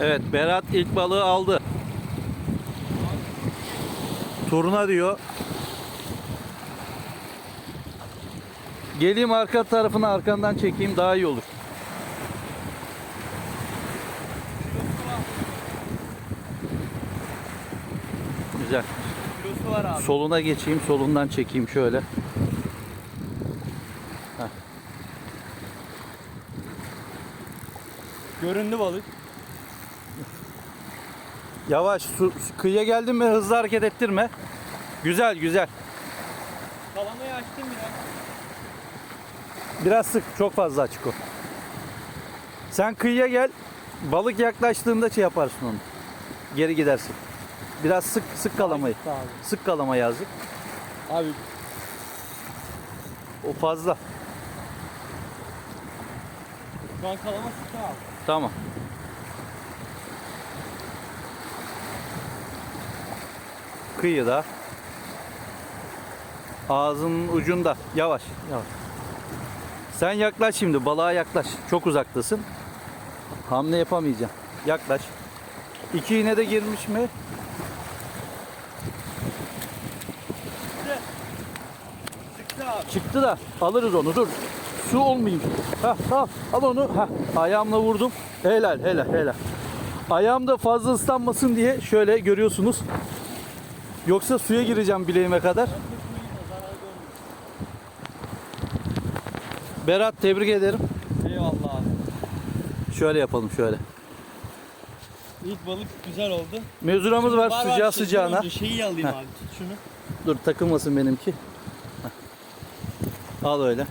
Evet Berat ilk balığı aldı. Turna diyor. Geleyim arka tarafını arkandan çekeyim daha iyi olur. Güzel. Kilosu var abi. Soluna geçeyim, solundan çekeyim şöyle. Göründü balık. Yavaş, su, kıyıya geldin mi hızlı hareket ettirme. Güzel, güzel. Kalamayı açtım biraz. Biraz sık, çok fazla açık o. Sen kıyıya gel, balık yaklaştığında şey yaparsın onu. Geri gidersin. Biraz sık, sık kalamayı. Abi. Sık kalamayı azıcık. Abi O fazla. şu an kalama sıkı abi. Tamam. Kıyıda. Ağzının ucunda. Yavaş. Yavaş. Sen yaklaş şimdi. Balığa yaklaş. Çok uzaktasın. Hamle yapamayacağım. Yaklaş. İki iğne de girmiş mi? Çıktı da alırız onu dur. Su olmayayım. Ha, al, al onu. Ha, ayağımla vurdum. Helal helal helal. Ayağım da fazla ıslanmasın diye şöyle görüyorsunuz. Yoksa suya gireceğim bileğime kadar. Berat tebrik ederim. Eyvallah. Şöyle yapalım şöyle. İlk balık güzel oldu. Mezuramız var, Var sıcağı şey, sıcağına. önce Şeyi alayım Heh. abi tut şunu. Dur takılmasın benimki. Heh. Al öyle.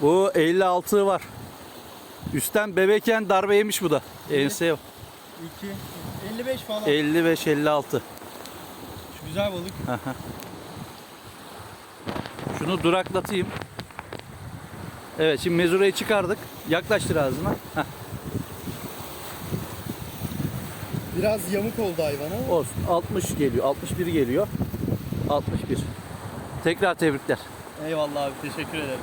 Bu 56 var. Üstten bebekken darbe yemiş bu da. Ense 2 55 falan. 55 56. Şu güzel balık. Şunu duraklatayım. Evet şimdi mezurayı çıkardık. Yaklaştır ağzına. Heh, Biraz yamuk oldu hayvana. olsun. 60 geliyor. 61 geliyor. 61. Tekrar tebrikler. Eyvallah abi teşekkür ederim.